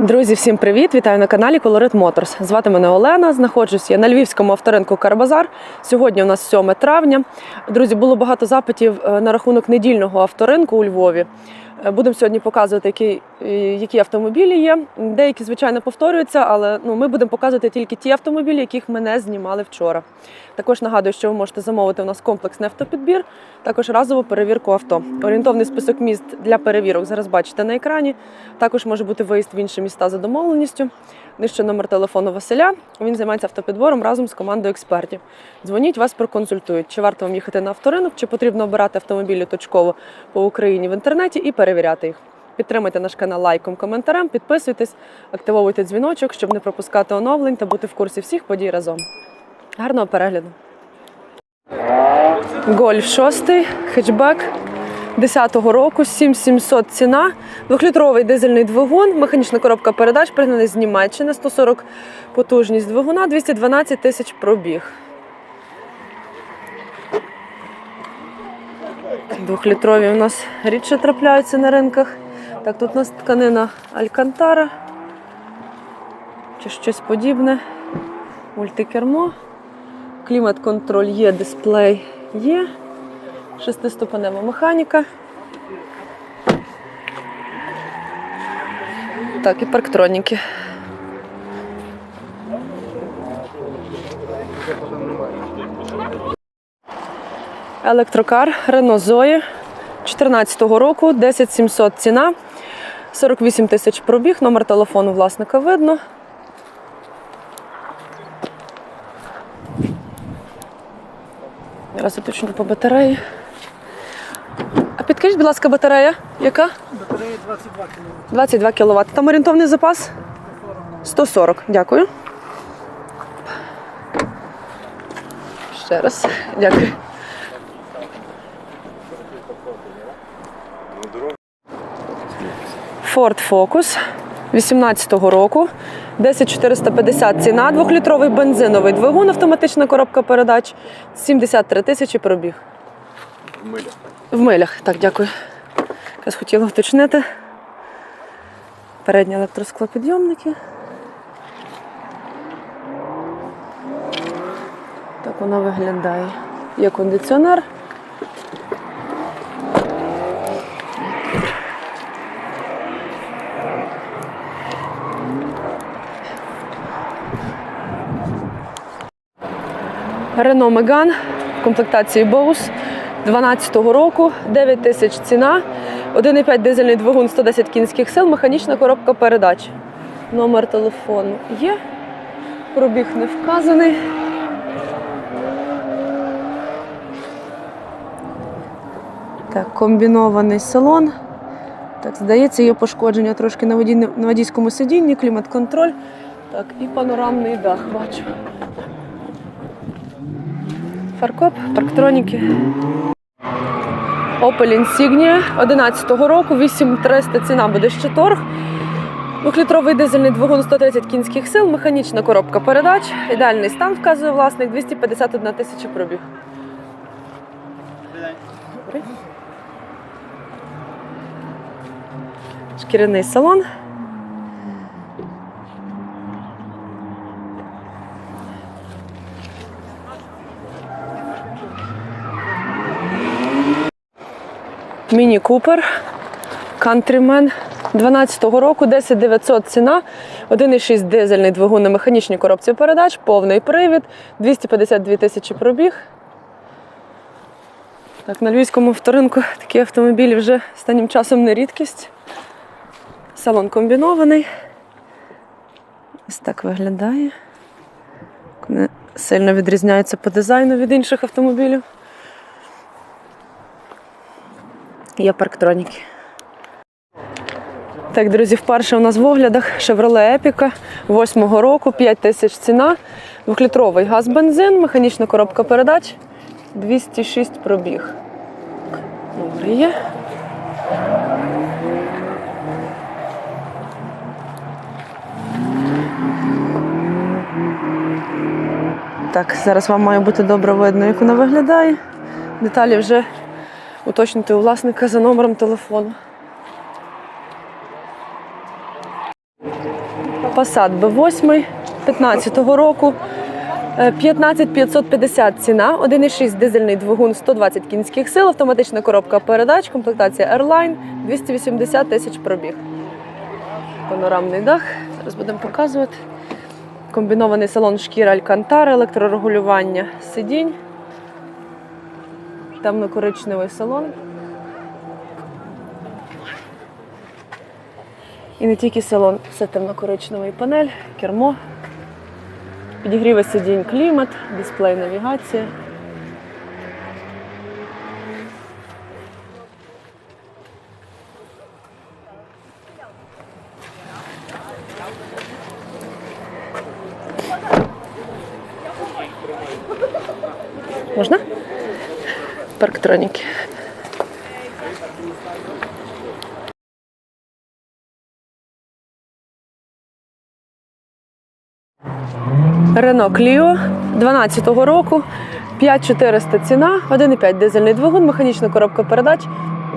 Друзі, всім привіт! Вітаю на каналі Colorit Motors. Звати мене Олена. Знаходжусь я на львівському авторинку Карбазар. Сьогодні у нас 7 травня. Друзі, було багато запитів е, на рахунок недільного авторинку у Львові. Е, Будемо сьогодні показувати, які, е, які автомобілі є. Деякі, звичайно, повторюються, але ну, ми будемо показувати тільки ті автомобілі, яких ми не знімали вчора. Також нагадую, що ви можете замовити у нас комплексний автопідбір, також разову перевірку авто. Орієнтовний список міст для перевірок зараз бачите на екрані. Також може бути виїзд в інші міста за домовленістю. Нижче номер телефону Василя. Він займається автопідбором разом з командою експертів. Дзвоніть, вас проконсультують, чи варто вам їхати на авторинок, чи потрібно обирати автомобілі точково по Україні в інтернеті і перевіряти їх. Підтримайте наш канал лайком, коментарем, підписуйтесь, активовуйте дзвіночок, щоб не пропускати оновлень та бути в курсі всіх подій разом. Гарного перегляду! Гольф 6, хетчбек 10-го року, 7700 ціна, двохлітровий дизельний двигун, механічна коробка передач, пригнаний з Німеччини, 140 потужність двигуна, 212 тисяч пробіг. Двохлітрові у нас рідше трапляються на ринках. Так, тут у нас тканина Алькантара чи щось подібне. Мультикермо. Клімат-контроль є, дисплей є. Шестиступенева механіка. Так, і парктроніки. Електрокар Renault Zoe 14-го року, 10700 ціна, 48 тисяч пробіг, номер телефону власника видно. Зараз уточню по батареї. А підкажіть, будь ласка, батарея? Яка? Батарея 22 кг. 22 кВт. Там орієнтовний запас? 140. Дякую. Ще раз. Дякую. Ford Focus 18-го року. 10450 ціна, двохлітровий бензиновий двигун, автоматична коробка передач, 73 тисячі пробіг. В милях. В милях, так, дякую. Якраз хотіла уточнити. Передні електросклопідйомники. Так вона виглядає. Є кондиціонер. Renault Megane в комплектації Bose 12-го року, 9 тисяч ціна, 1,5 дизельний двигун, 110 кінських сил, механічна коробка передач. Номер телефону є, пробіг не вказаний. Так, комбінований салон. Так, здається, є пошкодження трошки на водійському сидінні, клімат-контроль. Так, і панорамний дах бачу. Фаркоп, парктроніки. Opel Insignia 11-го року, 8300 ціна буде ще торг. Двохлітровий дизельний двигун 130 кінських сил, механічна коробка передач. Ідеальний стан вказує власник 251 тисяча пробіг. Шкіряний салон. Міні Купер, Countryman 12-го року, 10900 ціна, 1,6 дизельний двигун на механічній коробці передач, повний привід, 252 тисячі пробіг. Так, на львівському авторинку такі автомобілі вже останнім часом не рідкість. Салон комбінований. Ось так виглядає. Сильно відрізняється по дизайну від інших автомобілів. Є парктроніки. Так, друзі, вперше у нас в оглядах Chevrolet Epica 8-го року, 5 тисяч ціна, двохлітровий газ-бензин, механічна коробка передач, 206 пробіг. Добре є. Так, зараз вам має бути добре видно, як вона виглядає. Деталі вже уточнити у власника за номером телефону. Passat B8 15-го року. Е, 15550 ціна, 1,6 дизельний двигун, 120 кінських сил, автоматична коробка передач, комплектація Airline, 280 тисяч пробіг. Панорамний дах. Зараз будемо показувати. Комбінований салон шкіра Алькантара, електрорегулювання сидінь. Темно-коричневий салон. І не тільки салон, все темно-коричневий панель, кермо, підігріви сидінь, клімат, дисплей навігація. Можна? Парктроніки. Рено Кліо 12-го року, 5400 ціна, 1,5 дизельний двигун, механічна коробка передач,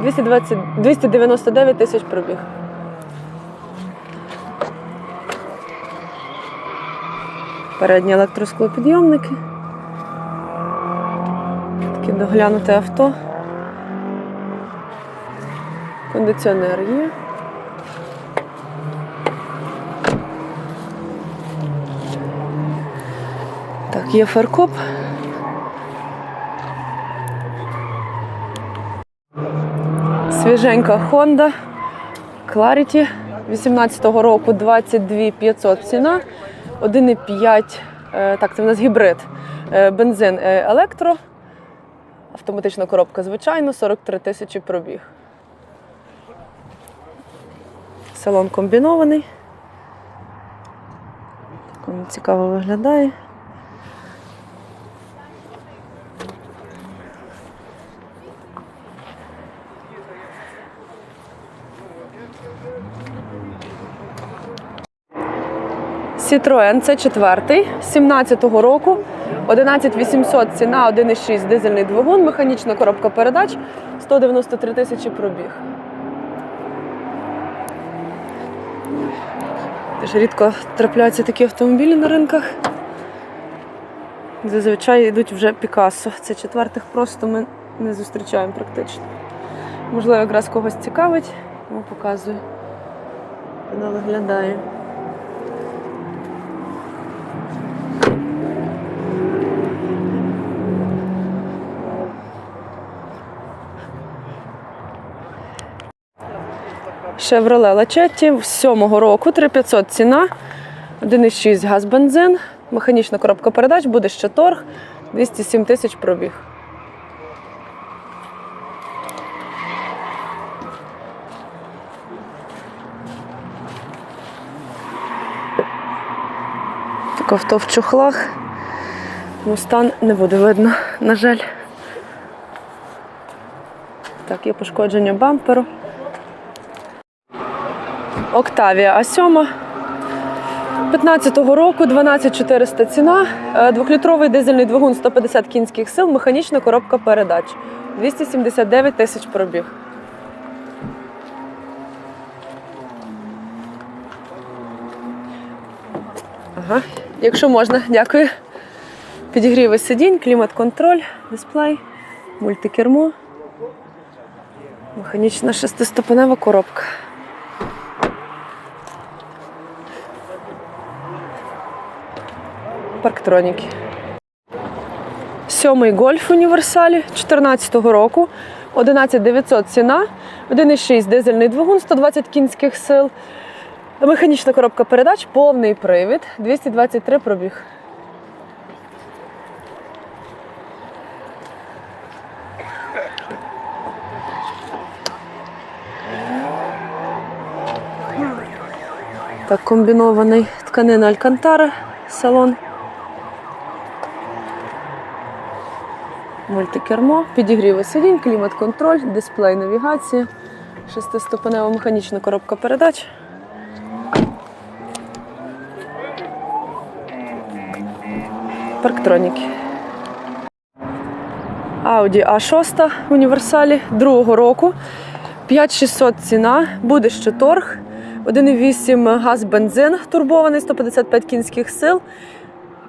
220, 299 тисяч пробіг. Передні електросклопідйомники. Таке доглянуте авто. Кондиціонер є. Так, є фаркоп. Свіженька Honda Clarity 18-го року 22 500 ціна. 1,5, е, так, це в нас гібрид. Е, Бензин е, електро. Автоматична коробка, звичайно, 43 тисячі пробіг. Салон комбінований. Так він цікаво виглядає. Citroen це четвертий, 17-го року, 11800 ціна, 1,6 дизельний двигун, механічна коробка передач, 193 тисячі пробіг. Теж рідко трапляються такі автомобілі на ринках. Зазвичай йдуть вже Пікассо. Це четвертих просто ми не зустрічаємо практично. Можливо, якраз когось цікавить, тому показую. Вона виглядає. Chevrolet Lachetti 7-го року, 3500 ціна, 1,6 газ бензин, механічна коробка передач, буде ще торг, 207 тисяч пробіг. Так авто в чохлах. Ну, стан не буде видно, на жаль. Так, є пошкодження бамперу. Октавія А7. 15-го року 12400 ціна, Е, двохлітровий дизельний двигун 150 кінських сил, механічна коробка передач. 279 тисяч пробіг. Ага, якщо можна, дякую. Підігріви сидінь, клімат-контроль, дисплей, мультикермо, механічна шестиступенева коробка. Парктроніки. Сьомий гольф універсалі 14-го року. 11900 ціна, 1,6 дизельний двигун, 120 кінських сил. Механічна коробка передач, повний привід, 223 пробіг. Так, комбінований тканина Алькантара, салон. Мультикермо, підігріви сидінь, клімат-контроль, дисплей навігація, шестиступенева механічна коробка передач. Парктроніки. Audi A6 в універсалі другого року. 5600 ціна, буде ще торг. 1,8 газ бензин турбований, 155 кінських сил.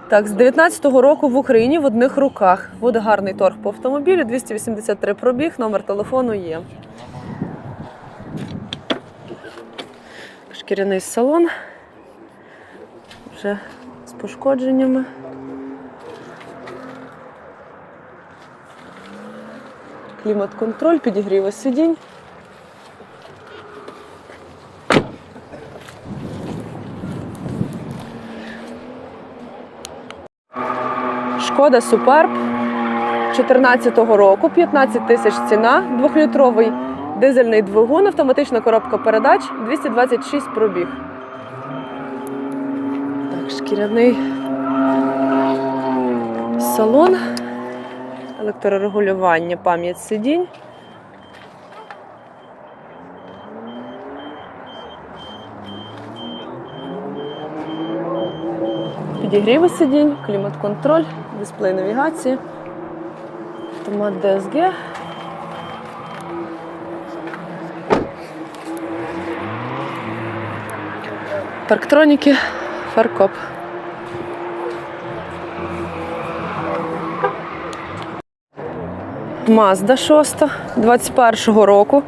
Так, з 19-го року в Україні в одних руках. Буде гарний торг по автомобілю, 283 пробіг, номер телефону є. Шкіряний салон. Вже з пошкодженнями. Клімат-контроль, підігріви сидінь. Шкода Суперб. 14-го року, 15 тисяч ціна, двохлітровий дизельний двигун, автоматична коробка передач, 226 пробіг. Так, шкіряний салон, електрорегулювання, пам'ять сидінь. Підігріви сидінь, клімат-контроль, дисплей навігації, автомат DSG. Парктроніки, фаркоп. Мазда 6 21-го року.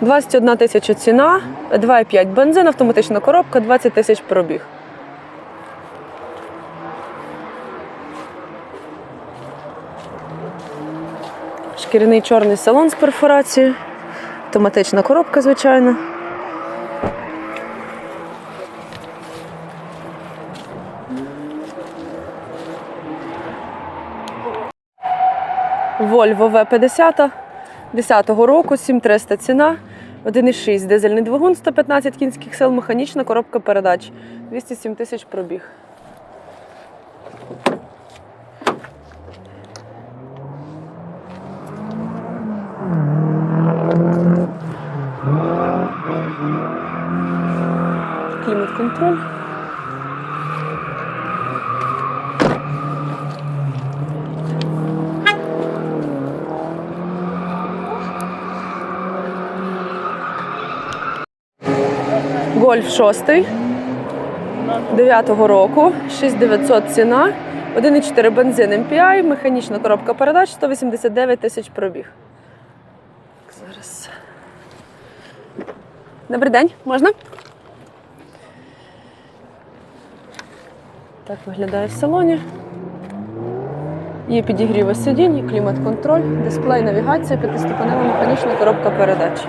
21 тисяча ціна, 2,5 бензин, автоматична коробка, 20 тисяч пробіг. Шкіряний чорний салон з перфорацією, автоматична коробка, звичайно. Volvo V50 10-го року, 7300 ціна, 1,6 дизельний двигун, 115 кінських сил, механічна коробка передач, 207 тисяч пробіг. Клімат-контроль. Гольф 6 9-го року, 6900 ціна, 1,4 бензин MPI, механічна коробка передач, 189 тисяч пробіг. Зараз. Добрий день, можна? Так виглядає в салоні. Є підігріви сидінь, клімат-контроль, дисплей, навігація, п'ятиступенева механічна коробка передач.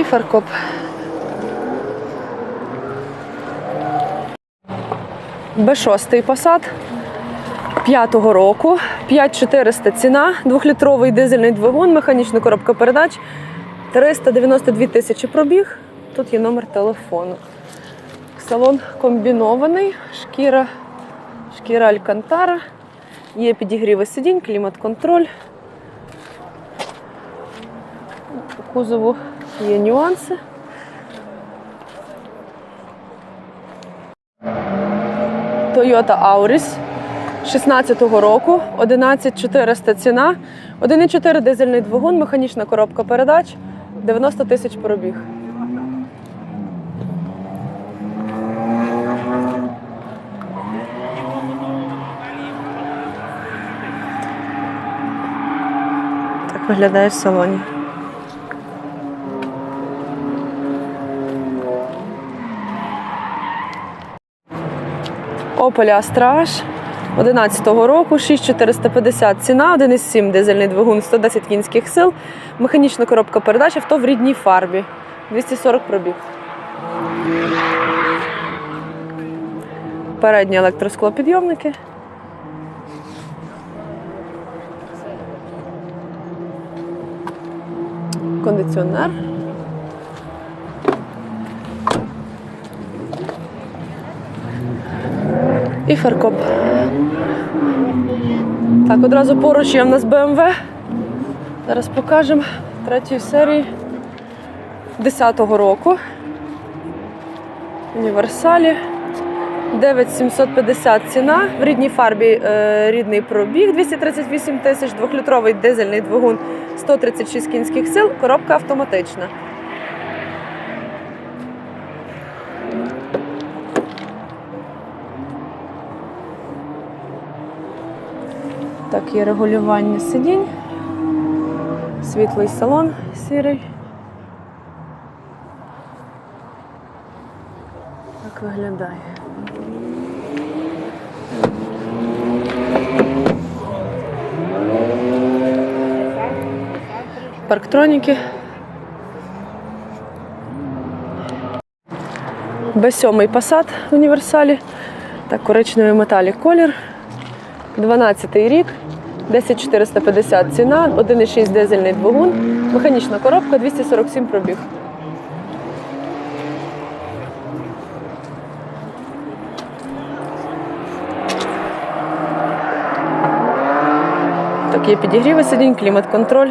І фаркоп. Б6 посад 5-го року. 5400 ціна, двохлітровий дизельний двигун, механічна коробка передач, 392 тисячі пробіг. Тут є номер телефону. Салон комбінований, шкіра, шкіра Алькантара. Є підігріви сидінь, клімат-контроль. По кузову є нюанси. Toyota Auris 16-го року, 11400 ціна, 1,4 дизельний двигун, механічна коробка передач, 90 тисяч пробіг. Так виглядає в салоні. Opel Astra H 11-го року, 6450 ціна, 1,7 дизельний двигун, 110 кінських сил, механічна коробка передач, авто в рідній фарбі, 240 пробіг. Передні електросклопідйомники. Кондиціонер. І фаркоп. Так, одразу поруч є в нас BMW. Зараз покажемо третьої серії 10-го року. Універсалі. 9750 ціна. В рідній фарбі е, рідний пробіг 238 тисяч, двохлітровий дизельний двигун 136 кінських сил, коробка автоматична. Так, є регулювання сидінь. Світлий салон сірий. Так виглядає. Парктроніки. Б7 Passat в універсалі. Так, коричневий металік колір. 12 рік. 10450 ціна, 1,6 дизельний двигун, механічна коробка, 247 пробіг. Так, є підігріви сидінь, клімат-контроль.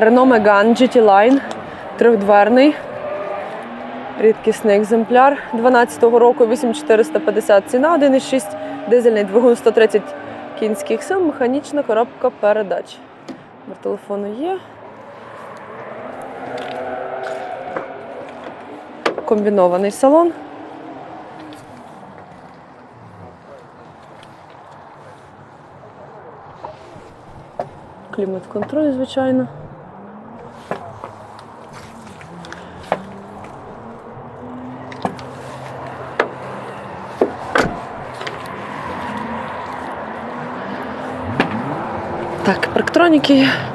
Renault Megane GT Line, трьохдверний. Рідкісний екземпляр 12-го року 8450 ціна, 1,6 дизельний двигун 130 кінських сил, механічна коробка передач. Номер телефону є. Комбінований салон. Клімат-контроль, звичайно. Так, парктроніки є.